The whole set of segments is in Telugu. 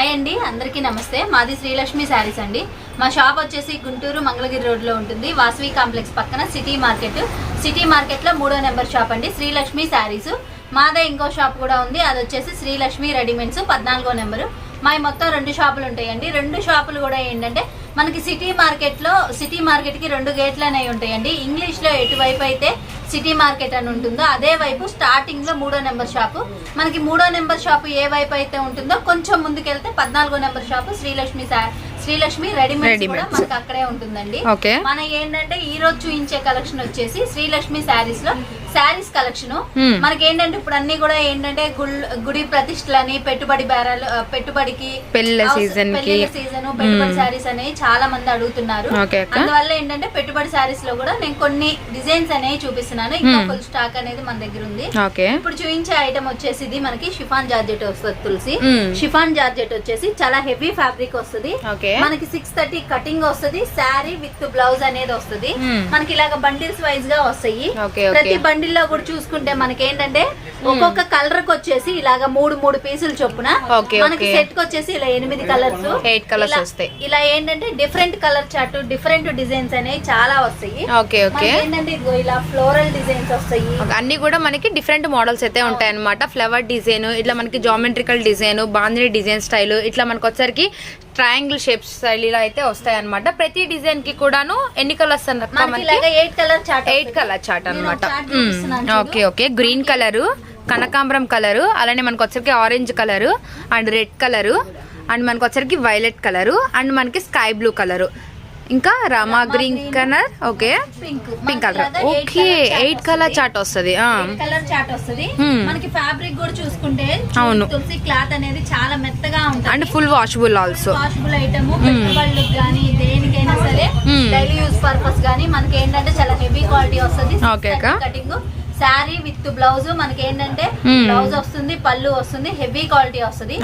హాయ్ అండి అందరికీ నమస్తే. మాది శ్రీలక్ష్మి శారీస్ అండి. మా షాప్ వచ్చేసి గుంటూరు మంగళగిరి రోడ్లో ఉంటుంది. వాసవి కాంప్లెక్స్ పక్కన సిటీ మార్కెట్. సిటీ మార్కెట్లో మూడో నెంబర్ షాప్ అండి శ్రీలక్ష్మి శారీస్. మాదే ఇంకో షాప్ కూడా ఉంది. అది వచ్చేసి శ్రీలక్ష్మి రెడీమేడ్స్ పద్నాలుగో నెంబరు. మా మొత్తం రెండు షాపులు ఉంటాయండి. రెండు షాపులు కూడా ఏంటంటే మనకి సిటీ మార్కెట్లో సిటీ మార్కెట్కి రెండు గేట్లు అనేవి ఉంటాయండి. ఇంగ్లీష్లో ఎటువైపు అయితే సిటీ మార్కెట్ అని ఉంటుందో అదే వైపు స్టార్టింగ్లో మూడో నెంబర్ షాపు. మనకి మూడో నెంబర్ షాపు ఏ వైపు అయితే ఉంటుందో కొంచెం ముందుకెళ్తే పద్నాలుగో number shop Srilakshmi sir Srilakshmi readymade. మనకి అక్కడే ఉంటుందండి. మన ఏంటంటే ఈ రోజు చూపించే కలెక్షన్ వచ్చేసి శ్రీలక్ష్మి శారీస్లో శారీస్ కలెక్షన్. Hmm. మనకి ఏంటంటే ఇప్పుడు అన్ని కూడా ఏంటంటే గుడి ప్రతిష్టలని పెట్టుబడి బేరాలు పెట్టుబడికి season కి. సీజన్ పెట్టుబడి శారీస్ అనేవి చాలా మంది అడుగుతున్నారు. అందువల్ల ఏంటంటే పెట్టుబడి శారీస్లో కూడా నేను కొన్ని డిజైన్స్ అనేవి చూపిస్తున్నాను. ఇంకా ఫుల్ స్టాక్ అనేది మన దగ్గర ఉంది. ఇప్పుడు చూపించే ఐటమ్ వచ్చేసి ఇది మనకి షిఫాన్ జార్జెట్ వస్తుంది తులసి. షిఫాన్ జార్జెట్ వచ్చేసి చాలా హెవీ ఫ్యాబ్రిక్ వస్తుంది. ఓకే. మనకి సిక్స్ థర్టీ కటింగ్ వస్తుంది శారీ విత్ బ్లౌజ్ అనేది వస్తుంది మ్మ్. మనకి ఇలాగ బండిల్స్ వైజ్గా వస్తాయి. ప్రతి బండిల్లో కూడా చూసుకుంటే మనకి ఏంటంటే ఒక్కొక్క కలర్కి వచ్చేసి ఇలాగ మూడు మూడు పీసులు చొప్పున మనకి. సెట్కి వచ్చేసి ఇలా ఎనిమిది కలర్స్ colours వస్తాయి. ఇలా ఏంటంటే different colour chart different designs అనేవి చాలా వస్తాయి ఓకే ఓకే ఏంటంటే ఇదిగో ఇలా ఫ్లోరల్ డిజైన్స్ వస్తాయి అన్ని కూడా మనకి డిఫరెంట్ మోడల్స్ అయితే ఉంటాయి అనమాట ఫ్లవర్ డిజైన్ ఇట్లా మనకి geometrical design bandhani design style ఇట్లా మనకి వచ్చరికి ట్రయాంగిల్ షేప్ ఇలా అయితే వస్తాయి అనమాట ప్రతి డిజైన్కి కూడాను ఎన్ని colours eight colour chart eight colour chart నేను అనమాట. Okay okay. గ్రీన్ కలరు కనకాంబరం కలరు అలానే మనకు వచ్చరికి orange colour and red colour and మనకు వచ్చరికి వైలెట్ కలరు అండ్ మనకి స్కై బ్లూ కలరు. ఇంకా Rama green colour okay pink pink colour okay eight colour chart వస్తుంది. కలర్ వస్తుంది Hmm. మనకి ఫ్యాబ్రిక్ కూడా చూసుకుంటే అవును. తులసి క్లాత్ అనేది చాలా మెత్తగా అండ్ ఉంటుంది full washable also washable item పెట్టుబడులకు కానీ దేనికైనా సరే. డైలీ యూస్ పర్పస్ కానీ మనకి ఏంటంటే చాలా హెవీ క్వాలిటీ వస్తుంది. అక్క. కటింగ్ శారీ విత్ బ్లౌజ్ మనకి ఏంటంటే Hmm. బ్లౌజ్ వస్తుంది పళ్ళు వస్తుంది హెవీ క్వాలిటీ వస్తుంది.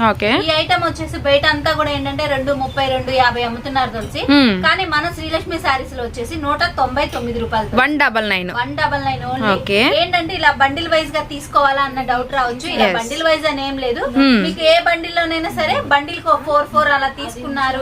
ఈ ఐటమ్ వచ్చేసి బయట అంతా కూడా ఏంటంటే రెండు ముప్పై రెండు యాభై అమ్ముతున్నారు తెలిసి. Hmm. కానీ మన శ్రీలక్ష్మి శారీస్లో వచ్చేసి నూట తొంభై తొమ్మిది రూపాయలు one double nine one double nine Okay. ఏంటంటే ఇలా బండిల్ వైజ్గా తీసుకోవాలా అన్న డౌట్ రావచ్చు. ఇలా. బండిల్ వైజ్ అని ఏం లేదు. Hmm. మీకు ఏ బండిల్ లోనైనా సరే బండిల్కు ఫోర్ ఫోర్ అలా తీసుకున్నారు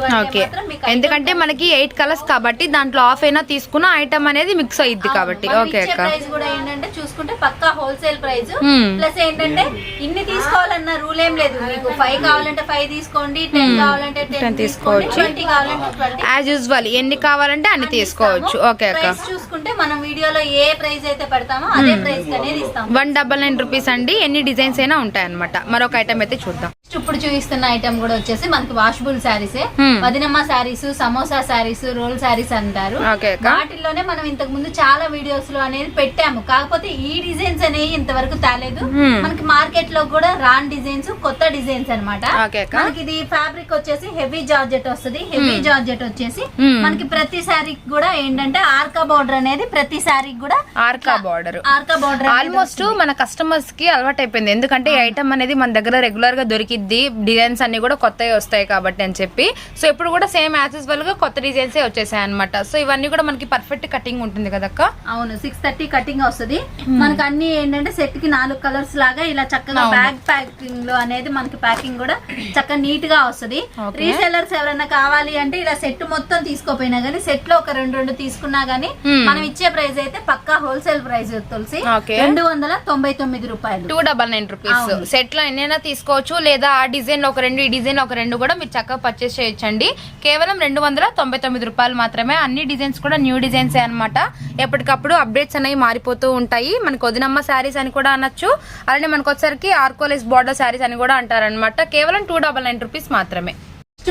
ఎందుకంటే మనకి ఎయిట్ కలర్స్ కాబట్టి దాంట్లో ఆఫ్ అయినా తీసుకున్న ఐటమ్ అనేది మిక్స్ అయ్యిద్ది కాబట్టి. ఓకే ప్రైస్ కూడా ఏంటంటే చూసుకుంటే పక్కా హోల్సేల్ ప్రైస్. ప్లస్ ఏంటంటే ఇన్ని తీసుకోవాలన్న రూల్ ఏం లేదు. మీకు ఫైవ్ కావాలంటే ఫైవ్ తీసుకోండి టెన్ కావాలంటే టెన్ 10 తీసుకోండి తీసుకోవచ్చు. యాజ్ యూజువల్ ఎన్ని కావాలంటే అన్ని తీసుకోవచ్చు. ఓకే చూసుకుంటే మనం వీడియోలో ఏ ప్రైస్ అయితే పెడతామో అదే ప్రైస్ అనేది ఇస్తాం వన్ డబల్ నైన్ రూపీస్ అండి. ఎన్ని డిజైన్స్ అయినా ఉంటాయి అనమాట మరొక ఐటమ్ అయితే చూద్దాం. ఇప్పుడు చూపిస్తున్న ఐటమ్ కూడా వచ్చేసి మనకి వాషబుల్ శారీసే. వదినమ్మ శారీస్ సమోసా శారీస్ రోల్ శారీస్ అంటారు. వాటిల్లోనే మనం ఇంతకు ముందు చాలా వీడియోస్లో అనేది పెట్టాము. కాకపోతే ఈ డిజైన్స్ అనేవి ఇంతవరకు తేలేదు. Hmm. మనకి మార్కెట్లో కూడా రాన్ డిజైన్స్ కొత్త డిజైన్స్ అక్క. మనకి ఇది ఫ్యాబ్రిక్ వచ్చేసి హెవీ జార్జెట్ వస్తుంది. హెవీ జార్జెట్ వచ్చేసి Hmm. మనకి ప్రతి శారీకి కూడా ఏంటంటే ఆర్కా బోర్డర్ అనేది ప్రతి శారీకి కూడా ఆర్కా బార్డర్ ఆర్కా బోర్డర్ ఆల్మోస్ట్ మన కస్టమర్స్కి అలవాటు అయిపోయింది ఎందుకంటే ఈ ఐటమ్ అనేది మన దగ్గర రెగ్యులర్గా దొరికిద్ది. డిజైన్స్ అన్ని కూడా కొత్తవి వస్తాయి కాబట్టి అని చెప్పి. సో ఇప్పుడు కూడా సేమ్ యాసెస్గా కొత్త డిజైన్స్ వచ్చేసాయి అనమాట సో ఇవన్నీ కూడా మనకి పర్ఫెక్ట్ కటింగ్ ఉంటుంది కదక్క? అవును సిక్స్ థర్టీ కటింగ్ వస్తుంది. మనకి అన్ని ఏంటంటే సెట్కి నాలుగు కలర్స్ లాగా ఇలా చక్కగా. బ్యాగ్ ప్యాకింగ్లో అనేది మనకి ప్యాకింగ్ కూడా చక్కగా నీట్గా వస్తుంది Okay. రీసెల్లర్స్ ఎవరైనా కావాలి అంటే ఇలా సెట్ మొత్తం తీసుకోపోయినా గానీ సెట్లో ఒక రెండు రెండు తీసుకున్నా గానీ Hmm. మనం ఇచ్చే ప్రైస్ అయితే పక్కా హోల్సేల్ ప్రైస్ తులసి. రెండు వందల తొంభై తొమ్మిది రూపాయలు టూ డబల్ నైన్ రూపీస్. సెట్లో ఎన్నైనా తీసుకోవచ్చు లేదా ఆ డిజైన్ ఒక రెండు ఈ డిజైన్ ఒక రెండు కూడా మీరు చక్కగా పర్చేస్ చేయొచ్చండి కేవలం రెండు వందల తొంభై తొమ్మిది రూపాయలు మాత్రమే అన్ని డిజైన్స్ కూడా న్యూ డిజైన్స్ అన్నమాట ఎప్పటికప్పుడు అప్డేట్స్ అనేవి మారిపోతూ ఉంటాయి మనకు వదినమ్మ శారీస్ అని కూడా అనొచ్చు అలానే మనకు వచ్చరికి ఆర్కోలెస్ బార్డర్ శారీస్ అని కూడా అంటారనమాట కేవలం టూ డబల్ నైన్ రూపీస్ మాత్రమే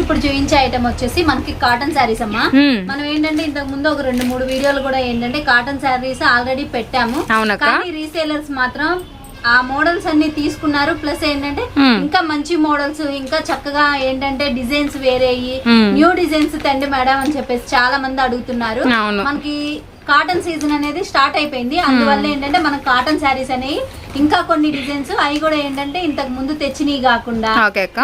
ఇప్పుడు చూపించే ఐటమ్ వచ్చేసి మనకి కాటన్ శారీస్ అమ్మా. మనం ఏంటంటే ఇంతకు ముందు ఒక రెండు మూడు వీడియోలు కూడా ఏంటంటే కాటన్ శారీస్ ఆల్రెడీ పెట్టాము. కానీ రీసేలర్స్ మాత్రం ఆ మోడల్స్ అన్ని తీసుకున్నారు ప్లస్ ఏంటంటే. ఇంకా మంచి మోడల్స్ ఇంకా చక్కగా ఏంటంటే డిజైన్స్ వేరే Hmm. న్యూ డిజైన్స్ తండి మేడం అని చెప్పేసి చాలా మంది అడుగుతున్నారు. మనకి కాటన్ సీజన్ అనేది స్టార్ట్ అయిపోయింది. అందువల్ల ఏంటంటే మన కాటన్ శారీస్ అనేవి ఇంకా కొన్ని డిజైన్స్ అవి కూడా ఏంటంటే ఇంతకు ముందు తెచ్చినవి కాకుండా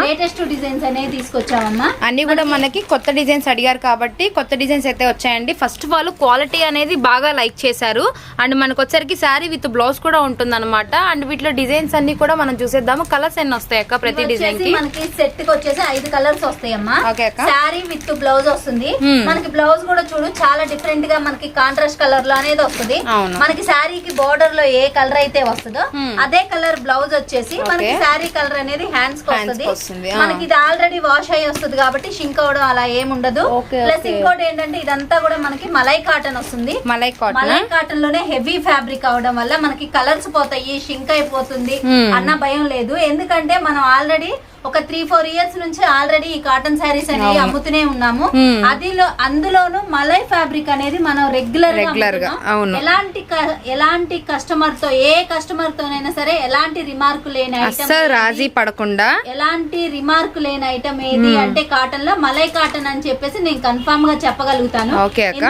లేటెస్ట్ డిజైన్స్ అనేవి తీసుకొచ్చామమ్మా అన్ని కూడా మనకి కొత్త డిజైన్స్ అడిగారు కాబట్టి కొత్త డిజైన్స్ అయితే వచ్చాయండి. ఫస్ట్ ఆఫ్ ఆల్ క్వాలిటీ అనేది బాగా లైక్ చేశారు. అండ్ మనకు వచ్చరికి శారీ విత్ బ్లౌజ్ కూడా ఉంటుంది అనమాట అండ్ వీటిలో డిజైన్స్ అన్ని కూడా మనం చూసేద్దాము. కలర్స్ ఎన్ని వస్తాయి అక్క ప్రతి డిజైన్కి మనకి సెట్కి వచ్చేసి ఐదు కలర్స్ వస్తాయమ్మా. ఓకే అక్క. శారీ విత్ బ్లౌజ్ వస్తుంది. Hmm. మనకి బ్లౌజ్ కూడా చూడు చాలా డిఫరెంట్గా మనకి కాంట్రాస్ట్ కలర్లో అనేది వస్తుంది. మనకి శారీకి బోర్డర్లో ఏ కలర్ అయితే వస్తుందో. అదే కలర్ బ్లౌజ్ వచ్చేసి మనకి శారీ కలర్ అనేది హ్యాండ్స్ వస్తుంది. మనకి ఇది ఆల్రెడీ వాష్ అయ్యి వస్తుంది కాబట్టి షింక్ అవడం అలా ఏమి ఉండదు. Okay, plus. ఇంకోటి ఏంటంటే ఇదంతా కూడా మనకి మలై కాటన్ వస్తుంది. మలై కాటన్ మలై కాటన్లోనే హెవీ ఫ్యాబ్రిక్ అవడం వల్ల మనకి కలర్స్ పోతాయి షింక్ అయిపోతుంది Hmm. అన్న భయం లేదు. ఎందుకంటే మనం ఆల్రెడీ ఒక త్రీ ఫోర్ ఇయర్స్ నుంచి ఆల్రెడీ ఈ కాటన్ శారీస్ అనేవి అమ్ముతూనే ఉన్నాము. Hmm. అదిలో అందులోను మలై ఫ్యాబ్రిక్ అనేది మనం రెగ్యులర్గా. ఎలాంటి ఎలాంటి కస్టమర్తో ఏ కస్టమర్ తోనైనా సరే ఎలాంటి రిమార్క్ లేని ఐటమ్ రాజీ పడకుండా. ఎలాంటి రిమార్క్ లేని ఐటమ్ ఏది? అంటే కాటన్లో మలై కాటన్ అని చెప్పేసి నేను కన్ఫర్మ్గా చెప్పగలుగుతాను.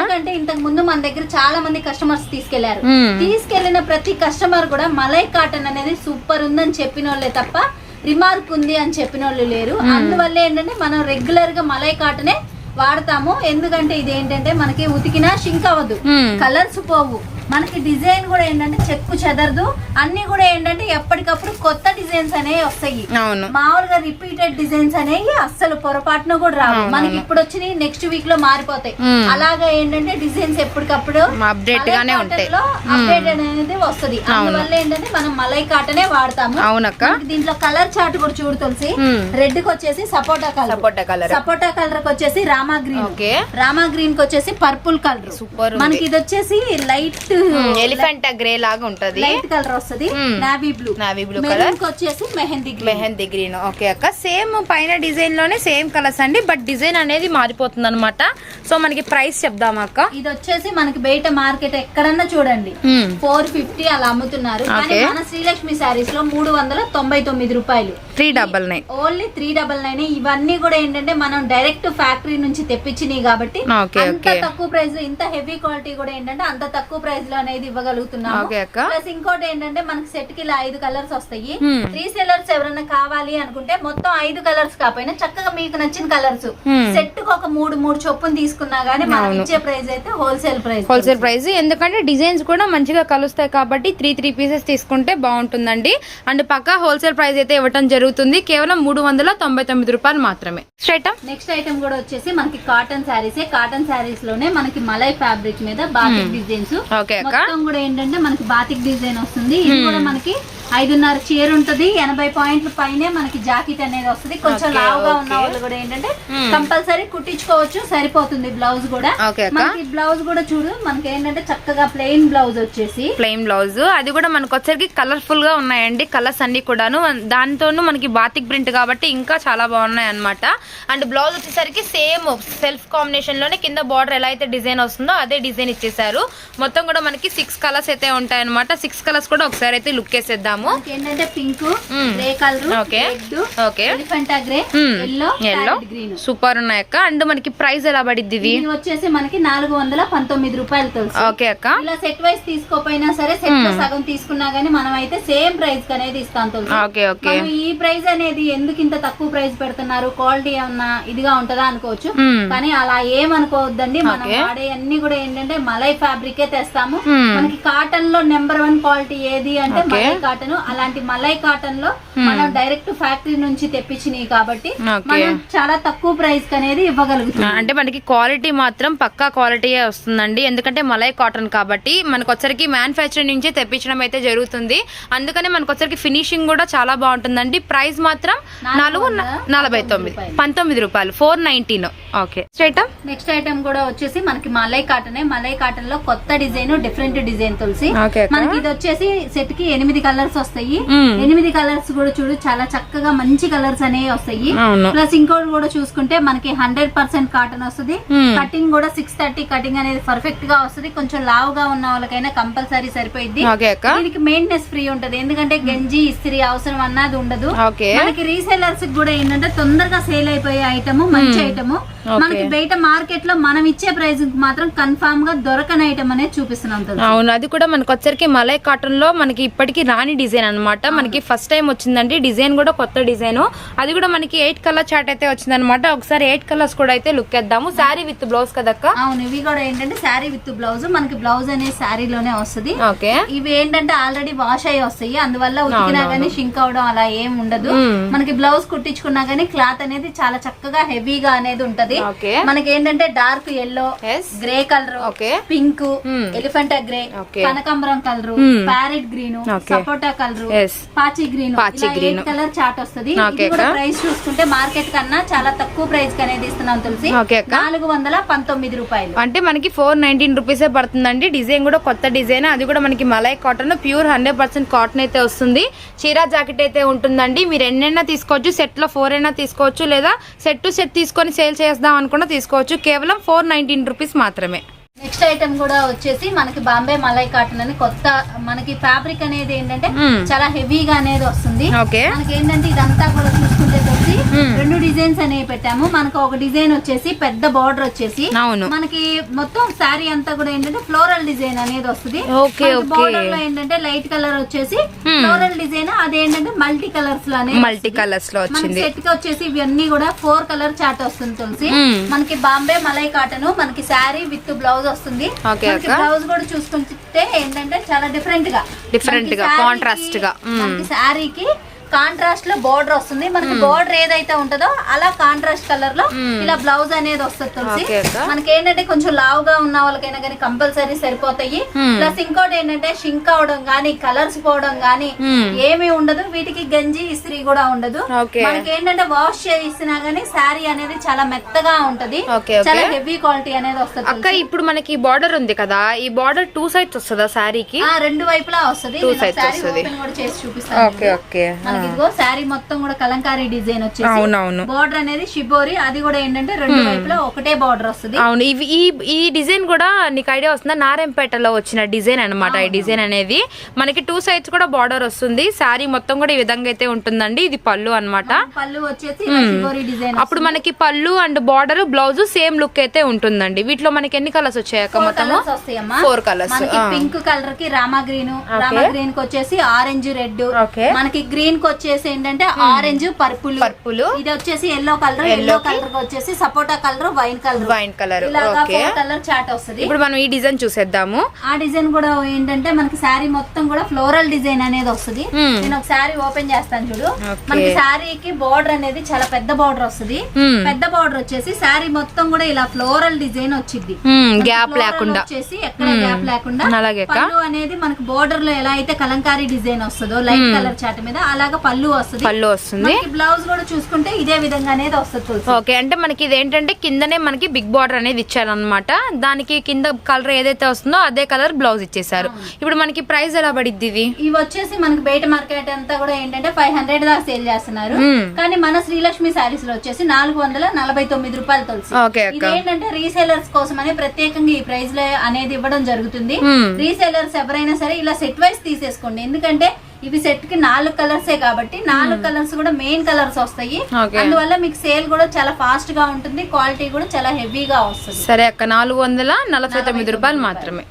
ఎందుకంటే ఇంతకు ముందు మన దగ్గర చాలా మంది కస్టమర్స్ తీసుకెళ్ళారు. మ్మ్. తీసుకెళ్ళిన ప్రతి కస్టమర్ కూడా మలై కాటన్ అనేది సూపర్ ఉందని చెప్పిన వాళ్ళే తప్ప రిమార్క్ ఉంది అని చెప్పిన వాళ్ళు లేరు అందువల్ల ఏంటంటే మనం రెగ్యులర్గా మలై కాటనే వాడతాము. ఎందుకంటే ఇది ఏంటంటే మనకి ఉతికినా షింక్ అవ్వదు. కలర్స్ పోవు. మనకి డిజైన్ కూడా ఏంటంటే చెక్కు చెదరదు. అన్ని కూడా ఏంటంటే ఎప్పటికప్పుడు కొత్త డిజైన్స్ అనేవి వస్తాయి. మామూలుగా రిపీటెడ్ డిజైన్స్ అనేవి అస్సలు పొరపాటున కూడా రావు. మనకి ఇప్పుడు వచ్చినాయి నెక్స్ట్ వీక్లో మారిపోతాయి. అలాగా ఏంటంటే డిజైన్స్ ఎప్పటికప్పుడు అప్డేట్ గానే ఉంటాయి. అప్డేట్ అనేది వస్తుంది. అందువల్ల ఏంటంటే మనం మలై కాటనే వాడతాము. అవునక్క. దీంట్లో కలర్ చార్ట్ కూడా చూడు తులసి. రెడ్కి వచ్చేసి సపోటా కలర్ సపోటా కలర్ సపోటా కలర్కి వచ్చేసి రామా గ్రీన్ రామా గ్రీన్కి వచ్చేసి పర్పుల్ కలర్ సూపర్ మనకి ఇది వచ్చేసి లైట్ ఎలిఫెంట్ గ్రే లాగా ఉంటది. లైట్ కలర్ వస్తుంది. Navy blue navy blue colour. వచ్చేసి mehndi green mehndi green okay అక్క. సేమ్ పైన డిజైన్లోనే సేమ్ కలర్స్ అండి బట్ డిజైన్ అనేది మారిపోతుంది అనమాట సో మనకి ప్రైస్ చెప్దామా అక్క. ఇది వచ్చేసి మనకి బయట మార్కెట్ ఎక్కడన్నా చూడండి. ఫోర్ ఫిఫ్టీ అలా అమ్ముతున్నారు. కానీ. మన శ్రీలక్ష్మి శారీస్లో మూడు వందల తొంభై తొమ్మిది రూపాయలు. Three double nine. Only three double nine ఇవన్నీ కూడా ఏంటంటే మనం డైరెక్ట్ ఫ్యాక్టరీ నుంచి తెప్పించినాయి కాబట్టి అంత. తక్కువ ప్రైస్ ఇంత హెవీ క్వాలిటీ కూడా ఏంటంటే అంత తక్కువ ప్రైస్లో అనేది అక్క. ప్లస్ ఇంకోటి ఏంటంటే మనకి సెట్కి ఇలా ఐదు కలర్స్ వస్తాయి. Hmm. రీసెలర్స్ ఎవరైనా కావాలి అనుకుంటే మొత్తం ఐదు కలర్స్ కాకపోయినా చక్కగా మీకు నచ్చిన కలర్స్. సెట్కి ఒక మూడు మూడు చొప్పున తీసుకున్నా గానీ మనం ఇచ్చే ప్రైస్ అయితే హోల్సేల్ ప్రైస్ హోల్సేల్ ప్రైస్ ఎందుకంటే డిజైన్స్ కూడా మంచిగా కలుస్తాయి కాబట్టి త్రీ త్రీ పీసెస్ తీసుకుంటే బాగుంటుందండి. అండ్ పక్కా హోల్సేల్ ప్రైస్ అయితే ఇవ్వటం జరుగుతుంది. కేవలం మూడు వందల తొంభై తొమ్మిది రూపాయలు మాత్రమే. స్ట్రైట్ నెక్స్ట్ ఐటమ్ కూడా వచ్చేసి మనకి కాటన్ శారీస్ కాటన్ శారీస్లోనే మనకి మలై ఫ్యాబ్రిక్ మీద బాతిక్ డిజైన్స్ అక్క. మొత్తం కూడా ఏంటంటే మనకి బాతిక్ డిజైన్ వస్తుంది. ఇది కూడా మనకి ఐదున్నర చీర ఉంటది. ఎనభై పాయింట్ల పైనే మనకి జాకెట్ అనేది వస్తుంది. కొంచెం లావుగా ఉన్న. వాళ్ళు కూడా ఏంటంటే కంపల్సరీ కుట్టించుకోవచ్చు. సరిపోతుంది బ్లౌజ్ కూడా. మనకి బ్లౌజ్ కూడా చూడు మనకి ఏంటంటే చక్కగా ప్లెయిన్ బ్లౌజ్ వచ్చేసి. ప్లెయిన్ బ్లౌజ్ అది కూడా మనకు వచ్చరికి కలర్ఫుల్గా ఉన్నాయండి. కలర్స్ అన్ని కూడాను. దాంతోనూ మనకి బాతిక్ ప్రింట్ కాబట్టి ఇంకా చాలా బాగున్నాయి అనమాట అండ్ బ్లౌజ్ వచ్చేసరికి సేమ్ సెల్ఫ్ కాంబినేషన్లోనే కింద బార్డర్ ఎలా అయితే డిజైన్ వస్తుందో అదే డిజైన్ ఇచ్చేసారు మొత్తం కూడా మనకి సిక్స్ కలర్స్ అయితే ఉంటాయి అనమాట సిక్స్ కలర్స్ కూడా ఒకసారి అయితే లుక్ వేసేద్దాము. మనకి ఏంటంటే pink. Grey colour okay grey yellow super ఉన్నాయి అక్క. అండ్ మనకి ప్రైస్ ఎలా పడిద్ది ఇది వచ్చేసి మనకి నాలుగు వందల పంతొమ్మిది రూపాయలు ఓకే అక్క. ఇలా సెట్ వైస్ తీసుకోపోయినా సరే సెట్లో సగం తీసుకున్నా గానీ మనం అయితే సేమ్ ప్రైస్ అనేది ఇస్తాం ఓకే ఓకే ఈ ప్రైస్ అనేది ఎందుకు ఇంత తక్కువ ప్రైస్ పెడుతున్నారు క్వాలిటీ ఏమన్నా ఇదిగా ఉంటదా అనుకోవచ్చు. కానీ అలా ఏమనుకోవద్దండి మనం. వాడే అన్ని కూడా ఏంటంటే మలై ఫ్యాబ్రికే తెస్తాము. మనకి కాటన్లో నెంబర్ వన్ క్వాలిటీ ఏది అంటే. మలై కాటన్ అలాంటి మలై కాటన్లో మనం డైరెక్ట్ ఫ్యాక్టరీ నుంచి తెప్పించినవి కాబట్టి. మనం చాలా తక్కువ ప్రైస్కి అనేది ఇవ్వగలుగుతున్నాం అంటే మనకి క్వాలిటీ మాత్రం పక్కా క్వాలిటీ వస్తుందండి ఎందుకంటే మలై కాటన్ కాబట్టి మనకు వచ్చరికి మ్యానుఫ్యాక్చరింగ్ నుంచే తెప్పించడం అయితే జరుగుతుంది అందుకనే మనకు వచ్చరికి ఫినిషింగ్ కూడా చాలా బాగుంటుందండి ప్రైస్ మాత్రం నాలుగు నలభై తొమ్మిది. పంతొమ్మిది రూపాయలు. Four nineteen okay straight next item కూడా వచ్చేసి మనకి మలై కాటన్. మలై కాటన్లో కొత్త డిజైన్ డిఫరెంట్ డిజైన్ తులసి. మనకి ఇది వచ్చేసి సెట్కి ఎనిమిది కలర్స్ వస్తాయి. మ్మ్. ఎనిమిది కలర్స్ కూడా చూడు చాలా చక్కగా మంచి కలర్స్ అనేవి వస్తాయి. ప్లస్ ఇంకోటి కూడా చూసుకుంటే మనకి హండ్రెడ్ పర్సెంట్ కాటన్ వస్తుంది. Hmm. కటింగ్ కూడా సిక్స్ థర్టీ కటింగ్ అనేది పర్ఫెక్ట్గా వస్తుంది. కొంచెం లావుగా ఉన్న వాళ్ళకైనా కంపల్సరీ సరిపోయింది దీనికి మెయింటెనెన్స్ ఫ్రీ ఉంటది. ఎందుకంటే గంజి ఇస్త్రీ అవసరం అన్నది ఉండదు. ఓకే. మనకి రీసెలర్స్ కూడా ఏంటంటే తొందరగా సేల్ అయిపోయే ఐటమ్ మంచి ఐటమ్ మనకి బయట మార్కెట్లో మనం ఇచ్చే ప్రైస్ మాత్రం కన్ఫామ్గా దొరకని ఐటమ్ అనేది చూపిస్తున్నాం? అవును అది కూడా మనకి వచ్చరికి మలై కాటన్లో మనకి ఇప్పటికి రాని డిజైన్ అన్నమాట. మనకి ఫస్ట్ టైం వచ్చిందండి. డిజైన్ కూడా కొత్త డిజైన్ అది కూడా మనకి ఎయిట్ కలర్ చార్ట్ అయితే వచ్చిందనమాట ఒకసారి ఎయిట్ కలర్స్ కూడా అయితే లుక్ వేద్దాము శారీ విత్ బ్లౌజ్ కదక్క అవును ఇవి కూడా ఏంటంటే శారీ విత్ బ్లౌజ్ మనకి బ్లౌజ్ అనేది శారీలోనే వస్తుంది. ఓకే ఇవి ఏంటంటే ఆల్రెడీ వాష్ అయ్యి వస్తాయి. అందువల్ల ఉతికినా గానీ షింక్ అవడం అలా ఏం ఉండదు. మనకి బ్లౌజ్ కుట్టించుకున్నా గానీ క్లాత్ అనేది చాలా చక్కగా హెవీగా అనేది ఉంటది. ఓకే. మనకి ఏంటంటే dark yellow grey colour pink. Elephanta grey. కనకాంబరం colour. Parrot green. Sapota colour పాచి గ్రీన్ green. కలర్ చాట్ వస్తుంది. కూడా. ప్రైస్ చూసుకుంటే మార్కెట్ కన్నా చాలా తక్కువ ప్రైస్కి అనేది ఇస్తున్నాం తులసి. నాలుగు వందల పంతొమ్మిది రూపాయలు. అంటే మనకి ఫోర్ నైన్టీన్ రూపీసే పడుతుందండి. డిజైన్ కూడా కొత్త డిజైన్ అది కూడా మనకి malai cotton pure hundred percent cotton అయితే వస్తుంది. చీరా జాకెట్ అయితే ఉంటుందండి. మీరు ఎన్నైనా తీసుకోవచ్చు. సెట్లో ఫోర్ అయినా తీసుకోవచ్చు లేదా సెట్ టు సెట్ తీసుకొని సేల్ చేద్దాం అనుకున్నా తీసుకోవచ్చు. కేవలం ఫోర్ నైన్టీన్ రూపీస్ మాత్రమే. నెక్స్ట్ ఐటమ్ కూడా వచ్చేసి మనకి బాంబే మలై కాటన్ అని కొత్త మనకి ఫ్యాబ్రిక్ అనేది ఏంటంటే. చాలా హెవీగా అనేది వస్తుంది మనకి ఏంటంటే ఇదంతా కూడా చూసుకుంటే మ్మ్. రెండు డిజైన్స్ అనేవి పెట్టాము మనకు ఒక డిజైన్ వచ్చేసి పెద్ద బార్డర్ వచ్చేసి మనకి మొత్తం శారీ అంతా కూడా ఏంటంటే ఫ్లోరల్ డిజైన్ అనేది వస్తుంది ఓకే, ఓకే. బార్డర్లో ఏంటంటే లైట్ కలర్ వచ్చేసి. ఫ్లోరల్ డిజైన్ అదేంటంటే మల్టీ కలర్స్లో అనేది మల్టీ కలర్స్లో వచ్చింది సెట్కి వచ్చేసి ఇవన్నీ కూడా ఫోర్ కలర్ చాట్ వస్తుంది తులసి. మనకి బాంబే మలై కాటన్ మనకి శారీ విత్ బ్లౌజ్ వస్తుంది. బ్లౌజ్ కూడా చూసుకుంటే ఏంటంటే చాలా డిఫరెంట్గా మనకి గా, contrast గా. శారీకి కాంట్రాస్ట్లో బోర్డర్ వస్తుంది. మనకి బోర్డర్ ఏదైతే ఉంటుందో అలా కాంట్రాస్ట్ కలర్లో మ్మ్. ఇలా బ్లౌజ్ అనేది వస్తుంది తులసి. మనకి ఏంటంటే కొంచెం లావుగా ఉన్న వాళ్ళకైనా కానీ కంపల్సరీ సరిపోతాయి. ప్లస్ ఇంకోటి ఏంటంటే షింక్ అవడం గానీ కలర్స్ పోవడం గానీ. ఏమీ ఉండదు. వీటికి గంజి ఇస్త్రీ కూడా ఉండదు. మనకి ఏంటంటే వాష్ చేసినా గానీ శారీ అనేది చాలా మెత్తగా ఉంటది. చాలా హెవీ క్వాలిటీ అనేది వస్తుంది అక్క ఇప్పుడు మనకి బార్డర్ ఉంది కదా. ఈ బార్డర్ టూ సైడ్స్ వస్తుందా శారీకి ఆ రెండు వైపులా వస్తుంది. Okay okay. మనకి ఇదిగో శారీ మొత్తం కూడా కలంకారీ డిజైన్ వచ్చేసి అవునవును. బార్డర్ అనేది షిబోరి. అది కూడా ఏంటంటే రెండు వైపులా ఒకటే బార్డర్ వస్తుంది. అవును ఇవి ఈ ఈ డిజైన్ కూడా నీకు ఐడియా వస్తుందా? నారాయణపేటలో వచ్చిన డిజైన్ అన్నమాట ఈ డిజైన్ అనేది. మనకి టూ సైడ్స్ కూడా బార్డర్ వస్తుంది. శారీ మొత్తం కూడా ఈ విధంగా అయితే ఉంటుందండి. ఇది పళ్ళు అన్నమాట. పళ్ళు వచ్చేసి షిబోరి డిజైన్ అప్పుడు మనకి పళ్ళు and border blouse same look అయితే ఉంటుందండి. వీటిలో మనకి ఎన్ని కలర్స్ మొత్తము? కలర్స్ వస్తాయమ్మా. ఫోర్ కలర్స్ పింక్ కలర్కి రామా గ్రీన్. రామా గ్రీన్కి వచ్చేసి ఆరెంజ్ రెడ్. మనకి గ్రీన్కి వచ్చేసి ఏంటంటే ఆరెంజ్ పర్పుల్ పర్పుల్ ఇది వచ్చేసి ఎల్లో కలర్ ఎల్లో కలర్ వచ్చేసి sapota colour wine colour wine colour colour chart వస్తుంది. ఇప్పుడు మనం ఈ డిజైన్ చూసేద్దాము. ఆ డిజైన్ కూడా ఏంటంటే మనకి శారీ మొత్తం కూడా ఫ్లోరల్ డిజైన్ అనేది వస్తుంది. నేను ఒక శారీ ఓపెన్ చేస్తాను చూడు. మనకి శారీకి బార్డర్ అనేది చాలా పెద్ద బార్డర్ వస్తుంది. పెద్ద బార్డర్ వచ్చేసి శారీ మొత్తం కూడా ఇలా ఫ్లోరల్ డిజైన్ వచ్చింది గ్యాప్ లేకుండా. వచ్చేసి ఎక్కడ గ్యాప్ లేకుండా అలాగే అనేది మనకి బోర్డర్లో ఎలా అయితే కలంకారీ డిజైన్ వస్తుందో లైట్ కలర్ చాట్ మీద అలాగా పళ్ళు వస్తుంది. పళ్ళు వస్తుంది. బ్లౌజ్ కూడా చూసుకుంటే ఇదే విధంగా అనేది వస్తుంది తులసి. ఓకే అంటే మనకి ఇది ఏంటంటే కిందనే మనకి బిగ్ బార్డర్ అనేది ఇచ్చారనమాట దానికి కింద కలర్ ఏదైతే వస్తుందో అదే కలర్ బ్లౌజ్ ఇచ్చేసారు ఇప్పుడు మనకి ప్రైస్ ఎలా పడిద్ది ఇది? ఇవి వచ్చేసి మనకి బయట మార్కెట్ అంతా కూడా ఏంటంటే ఫైవ్ హండ్రెడ్ దాకా సేల్ చేస్తున్నారు. కానీ మన శ్రీలక్ష్మి శారీస్లో వచ్చేసి నాలుగు వందల నలభై తొమ్మిది రూపాయలు తులసి. ఏంటంటే రీసేలర్స్ కోసం అని ప్రత్యేకంగా ఈ ప్రైస్లో అనేది ఇవ్వడం జరుగుతుంది. రీసేలర్స్ ఎవరైనా సరే ఇలా సెట్ వైస్ తీసేసుకోండి. ఎందుకంటే ఇవి సెట్కి నాలుగు కలర్సే కాబట్టి నాలుగు కలర్స్ కూడా మెయిన్ కలర్స్ వస్తాయి. అందువల్ల మీకు సేల్ కూడా చాలా ఫాస్ట్గా ఉంటుంది క్వాలిటీ కూడా చాలా హెవీగా వస్తుంది. సరే అక్క నాలుగు వందల నలభై తొమ్మిది రూపాయలు మాత్రమే.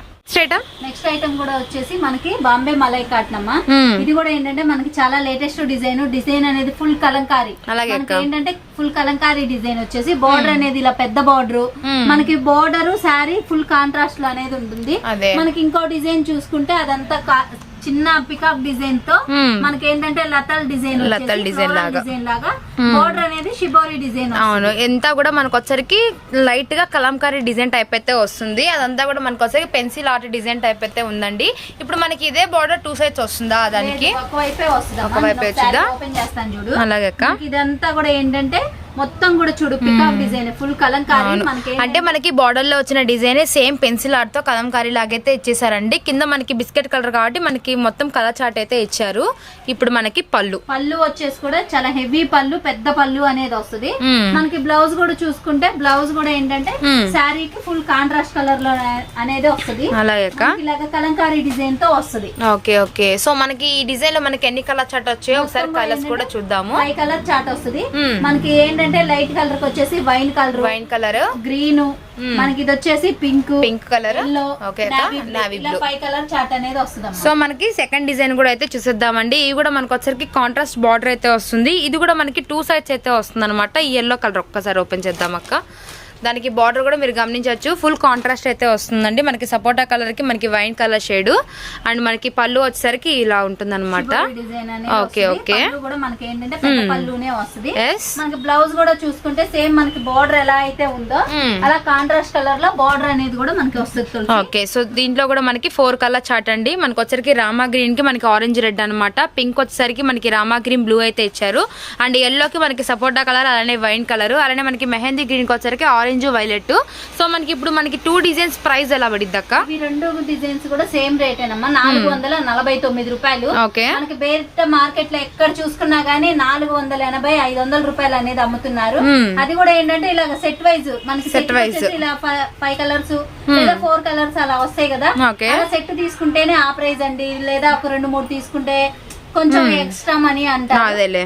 నెక్స్ట్ ఐటమ్ కూడా వచ్చేసి మనకి బాంబే మలై కాటన్ అమ్మా. మ్మ్. ఇది కూడా ఏంటంటే మనకి చాలా లేటెస్ట్ డిజైన్ డిజైన్ అనేది ఫుల్ కలంకారీ. మనకి. ఏంటంటే ఫుల్ కలంకారీ డిజైన్ వచ్చేసి బార్డర్ అనేది ఇలా పెద్ద బార్డర్ మ్మ్. మనకి బార్డర్ శారీ ఫుల్ కాంట్రాస్ట్లో అనేది ఉంటుంది. మనకి ఇంకో డిజైన్ చూసుకుంటే అదంతా చిన్న పికాక్ డిజైన్తో. మనకి ఏంటంటే లతల్ డిజైన్ లతల్ design లాగా. డిజైన్ లాగా. బార్డర్ అనేది షిబోరి డిజైన్ అవును. ఎంత కూడా మనకు వచ్చరికి లైట్గా కలంకారీ డిజైన్ టైప్ అయితే వస్తుంది. అదంతా కూడా మనకు వచ్చరికి పెన్సిల్ ఆర్ట్ డిజైన్ టైప్ అయితే ఉందండి. ఇప్పుడు మనకి ఇదే బార్డర్ టూ సైడ్స్ వస్తుందా దానికి? ఒకవైపే వస్తుంది ఒకవైపే వచ్చిందా? ఓపెన్ చేస్తాను చూడు. అలాగే ఇదంతా కూడా ఏంటంటే మొత్తం కూడా చూడు పికాక్ డిజైన్ ఫుల్ కలంకారీ మనకి అంటే మనకి బార్డర్లో వచ్చిన డిజైన్ సేమ్ పెన్సిల్ ఆర్ట్తో కలంకారీ లాగైతే ఇచ్చేసారండి. కింద మనకి బిస్కెట్ కలర్ కాబట్టి మనకి మొత్తం కలర్ చాట్ అయితే ఇచ్చారు. ఇప్పుడు మనకి పళ్ళు. పళ్ళు వచ్చేసి కూడా చాలా హెవీ పళ్ళు పెద్ద పళ్ళు అనేది వస్తుంది. మ్మ్. మనకి బ్లౌజ్ కూడా చూసుకుంటే బ్లౌజ్ కూడా ఏంటంటే మ్మ్. శారీకి ఫుల్ కాంట్రాస్ట్ కలర్లో అనేది వస్తుంది. అలాగే ఇలాగ కలంకారీ డిజైన్తో వస్తుంది. Okay okay. సో మనకి ఈ డిజైన్లో మనకి ఎన్ని కలర్ చాట్ వచ్చాయో ఒకసారి కలర్స్ కూడా చూద్దాము. ఫైవ్ కలర్ చాట్ వస్తుంది. మనకి ఏంటంటే లైట్ కలర్ వచ్చేసి wine colour. Wine colour. Green. మనకి ఇది వచ్చేసి pink. Pink colour colour chart అనేది వస్తుంది సో మనకి సెకండ్ డిజైన్ కూడా అయితే చూసేద్దామండి. ఇవి కూడా మనకు వచ్చరికి కాంట్రాస్ట్ బార్డర్ అయితే వస్తుంది. ఇది కూడా మనకి టూ సైడ్స్ అయితే వస్తుంది అనమాట ఈ ఎల్లో కలర్ ఒక్కసారి ఓపెన్ చేద్దాం అక్క. దానికి బార్డర్ కూడా మీరు గమనించవచ్చు. ఫుల్ కాంట్రాస్ట్ అయితే వస్తుందండి. మనకి సపోటా కలర్కి మనకి వైన్ కలర్ షేడ్ అండ్ మనకి పళ్ళు వచ్చేసరికి ఇలా ఉంటుంది అనమాట ఓకే, ఓకే. బ్లౌజ్ కూడా చూసుకుంటే సేమ్ మనకి బార్డర్ ఎలా అయితే ఉందో మ్మ్. అలా కాంట్రాస్ట్ కలర్లో బార్డర్ అనేది కూడా మనకి వస్తుంది. ఓకే సో దీంట్లో కూడా మనకి ఫోర్ కలర్ చాట్ అండి. మనకి వచ్చరికి రామా గ్రీన్కి మనకి ఆరెంజ్ రెడ్ అన్నమాట. పింక్ వచ్చేసరికి మనకి రామా గ్రీన్ బ్లూ అయితే ఇచ్చారు. అండ్ ఎల్లోకి మనకి సపోటా కలర్ అలానే వైన్ కలర్ అలానే మనకి మెహందీ గ్రీన్కి వచ్చరికి ఆరెంజ్ వైలెట్ సో మనకి ఇప్పుడు మనకి టూ డిజైన్స్ ప్రైస్ ఎలా పడిద్ది అక్క ఇవి రెండు డిజైన్స్ కూడా సేమ్ రేట్ ఏనమ్మా. నాలుగు వందల నలభై తొమ్మిది రూపాయలు. ఓకే. మనకి బయట మార్కెట్లో ఎక్కడ చూసుకున్నా గానీ నాలుగు వందల ఎనభై ఐదు వందల రూపాయలు అనేది అమ్ముతున్నారు. మ్మ్. అది కూడా ఏంటంటే ఇలాగ సెట్ వైజ్ మనకి సెట్. వైజ్ ఇలా ఫైవ్ కలర్స్ లేదా ఫోర్ కలర్స్ అలా వస్తాయి కదా. సెట్ తీసుకుంటేనే ఆ ప్రైజ్ అండి. లేదా ఒక రెండు మూడు తీసుకుంటే కొంచెం ఎక్స్ట్రా మనీ అంటారు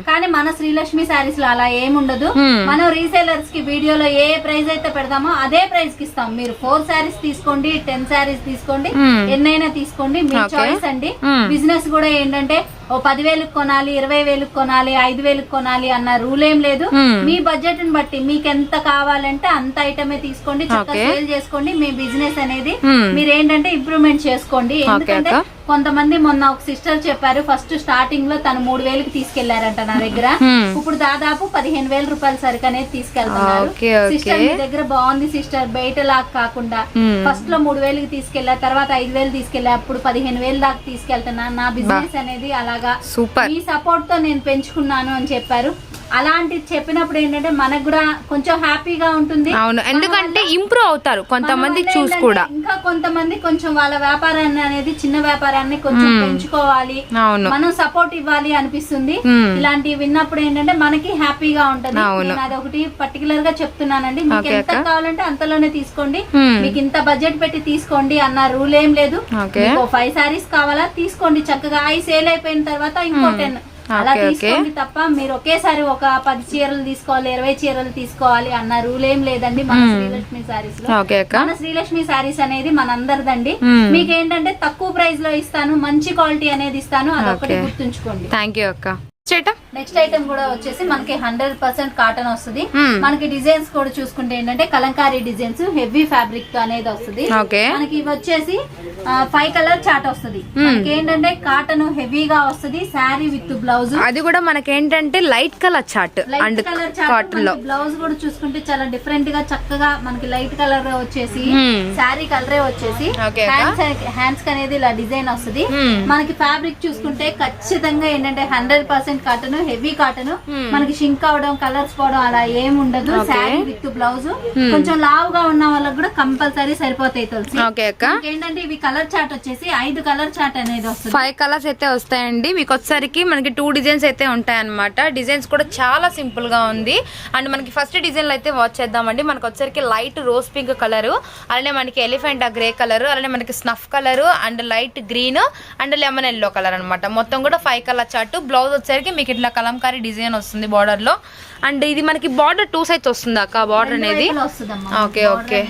కానీ మన శ్రీలక్ష్మి శారీస్లో అలా ఏముండదు. మనం రీసేలర్స్కి వీడియోలో ఏ ప్రైస్ అయితే పెడతామో అదే ప్రైస్కి ఇస్తాం మీరు ఫోర్ శారీస్ తీసుకోండి టెన్ శారీస్ తీసుకోండి. ఎన్నైనా తీసుకోండి మీ. చాయిస్ అండి. బిజినెస్ కూడా ఏంటంటే ఓ పదివేలకు కొనాలి ఇరవై వేలకు కొనాలి ఐదు వేలకు కొనాలి అన్న రూల్ ఏం లేదు. మీ బడ్జెట్ని బట్టి మీకు ఎంత కావాలంటే అంత ఐటమే తీసుకోండి చక్కగా. సేల్ చేసుకోండి మీ బిజినెస్ అనేది. మీరు ఏంటంటే ఇంప్రూవ్మెంట్ చేసుకోండి ఎందుకంటే. కొంతమంది మొన్న ఒక సిస్టర్ చెప్పారు ఫస్ట్ స్టార్టింగ్లో తను మూడు వేలకు తీసుకెళ్ళారంట నా దగ్గర. ఇప్పుడు దాదాపు పదిహేను వేల రూపాయల సరుకు అనేది తీసుకెళ్తున్నారు. సిస్టర్ మీ దగ్గర బాగుంది సిస్టర్ బయట లాగా కాకుండా. ఫస్ట్లో మూడు వేలకి తీసుకెళ్ళా తర్వాత ఐదు వేలు తీసుకెళ్ళా అప్పుడు పదిహేను వేలు దాకా తీసుకెళ్తున్నా నా బిజినెస్ అనేది అలాగా. సూపర్. మీ సపోర్ట్తో నేను పెంచుకున్నాను అని చెప్పారు. అలాంటి చెప్పినప్పుడు ఏంటంటే మనకు కూడా కొంచెం హ్యాపీగా ఉంటుంది. అవును. ఎందుకంటే ఇంప్రూవ్ అవుతారు కొంతమంది చూసి కూడా. ఇంకా కొంతమంది కొంచెం వాళ్ళ వ్యాపారాన్ని అనేది చిన్న వ్యాపారాన్ని కొంచెం పెంచుకోవాలి. అవును. మనం సపోర్ట్ ఇవ్వాలి అనిపిస్తుంది. ఇలాంటివి విన్నప్పుడు ఏంటంటే మనకి హ్యాపీగా ఉంటది. అవును. నేను అదొకటి పర్టికులర్గా చెప్తున్నానండి. మీకు ఎంత. కావాలంటే అంతలోనే తీసుకోండి. మీకు ఇంత బడ్జెట్ పెట్టి తీసుకోండి అన్న రూల్ ఏం లేదు. ఫైవ్ సారీస్ కావాలా? తీసుకోండి చక్కగా. అవి సేల్ అయిపోయిన తర్వాత ఇంకో టెన్ అలా. తీసుకోండి తప్ప మీరు ఒకేసారి ఒక పది చీరలు తీసుకోవాలి ఇరవై చీరలు తీసుకోవాలి అన్న రూల్ ఏం లేదండి మన శ్రీలక్ష్మి సారీస్లో మన శ్రీలక్ష్మి సారీస్ అనేది మనందరిదండి. మీకు ఏంటంటే తక్కువ ప్రైస్లో ఇస్తాను మంచి క్వాలిటీ అనేది ఇస్తాను అదొకటి ఓకే. గుర్తుంచుకోండి థ్యాంక్ యూ అక్క నెక్స్ట్ ఐటమ్ కూడా వచ్చేసి మనకి హండ్రెడ్ పర్సెంట్ కాటన్ వస్తుంది. మనకి డిజైన్స్ కూడా చూసుకుంటే ఏంటంటే కలంకారీ డిజైన్స్ హెవీ ఫ్యాబ్రిక్తో అనేది వస్తుంది. మనకి ఇవి వచ్చేసి ఫైవ్ కలర్ చాట్ వస్తుంది. మనకి ఏంటంటే కాటన్ హెవీగా వస్తుంది శారీ విత్ బ్లౌజ్ అది కూడా మనకేంటంటే light colour chart light and colour chart కాటన్లో. బ్లౌజ్ కూడా చూసుకుంటే చాలా డిఫరెంట్గా చక్కగా మనకి లైట్ కలర్ వచ్చేసి. శారీ కలరే వచ్చేసి. హ్యాండ్స్ అనేది ఇలా డిజైన్ వస్తుంది. మ్మ్. మనకి ఫ్యాబ్రిక్ చూసుకుంటే ఖచ్చితంగా ఏంటంటే hundred percent cotton heavy cotton. మనకి షింక్ అవడం కలర్స్ పోవడం అలా ఏం ఉండదు. Sari with blouse. కొంచెం లావుగా ఉన్న వాళ్ళకి కూడా కంపల్సరీ సరిపోతాయి తులసి. ఓకే అక్క. ఏంటంటే ఇవి కలర్ చాట్ వచ్చేసి ఐదు కలర్ చాట్ అనేది వస్తుంది. ఫైవ్ కలర్స్ అయితే వస్తాయండి. మీకు వచ్చేసరికి మనకి టూ డిజైన్స్ అయితే ఉంటాయన్నమాట. డిజైన్స్ కూడా చాలా సింపుల్గా ఉంది. అండ్ మనకి ఫస్ట్ డిజైన్లో అయితే వాచ్ చేద్దామండి. మనకి వచ్చేసరికి లైట్ రోజ్ పింక్ కలర్ అలానే మనకి ఎలిఫెంట్ గ్రే కలర్ అలానే మనకి snuff colour and light green and lemon yellow colour అన్నమాట. మొత్తం కూడా ఫైవ్ కలర్ చార్ట్. బ్లౌజ్ వచ్చేసరికి మీకు ఇట్లా కలంకారీ డిజైన్ వస్తుంది బార్డర్లో. అండ్ ఇది మనకి బార్డర్ టూ సైడ్స్ వస్తుంది అక్క? బార్డర్ అనేది? ఓకే ఓకే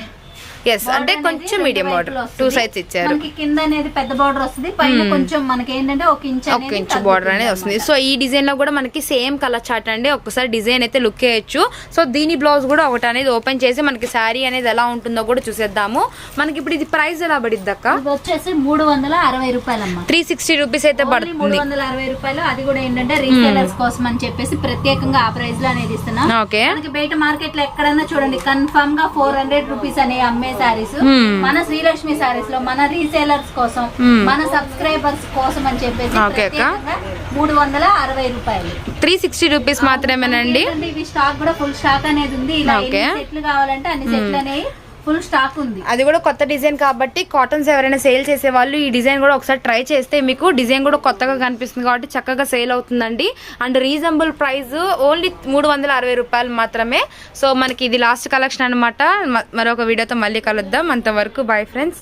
ఎస్ అంటే కొంచెం మీడియం బార్డర్ టూ సైడ్స్ ఇచ్చారు. కింద అనేది పెద్ద బార్డర్ వస్తుంది. పైన కొంచెం మనకి ఏంటంటే ఒక ఇంచ్ ఒక ఇంచు బార్డర్ అనేది వస్తుంది. సో ఈ డిజైన్లో కూడా మనకి సేమ్ కలర్ చార్ట్ అండి. ఒకసారి డిజైన్ అయితే లుక్ వేయచ్చు సో దీని బ్లౌజ్ కూడా ఒకటి అనేది ఓపెన్ చేసి మనకి శారీ అనేది ఎలా ఉంటుందో కూడా చూసేద్దాము. మనకి ఇప్పుడు ఇది ప్రైస్ ఎలా పడిద్ది అక్క? వచ్చేసి మూడు వందల అరవై రూపాయలమ్మా. త్రీ సిక్స్టీ రూపీస్ అయితే మూడు పడుతుంది. వందల అరవై రూపాయలు. అది కూడా ఏంటంటే రీసేలర్స్ కోసం అని చెప్పేసి ప్రత్యేకంగా ఆ ప్రైస్లో అనేది ఇస్తున్నాం. ఓకే మనకి బయట మార్కెట్లో ఎక్కడన్నా చూడండి కన్ఫర్మ్గా ఫోర్ హండ్రెడ్ రూపీస్ అనే అమ్మే సారీస్ మన శ్రీలక్ష్మి సారీస్లో మన రీసేలర్స్ కోసం మన సబ్స్క్రైబర్స్ కోసం అని చెప్పేసి మూడు వందల అరవై రూపాయలు. త్రీ సిక్స్టీ రూపీస్ మాత్రమేనండి? ఇవి స్టాక్ కూడా ఫుల్ స్టాక్ అనేది ఉంది. ఇలా సెట్లు కావాలంటే అన్ని సెట్లు అనేవి ఫుల్ స్టాక్ ఉంది. అది కూడా కొత్త డిజైన్ కాబట్టి కాటన్స్ ఎవరైనా సేల్ చేసే వాళ్ళు ఈ డిజైన్ కూడా ఒకసారి ట్రై చేస్తే మీకు డిజైన్ కూడా కొత్తగా కనిపిస్తుంది కాబట్టి చక్కగా సేల్ అవుతుందండి. అండ్ రీజనబుల్ ప్రైస్ ఓన్లీ మూడు వందల అరవై రూపాయలు మాత్రమే. సో మనకి ఇది లాస్ట్ కలెక్షన్ అనమాట మరొక వీడియోతో మళ్ళీ కలుద్దాం. అంతవరకు బాయ్ ఫ్రెండ్స్.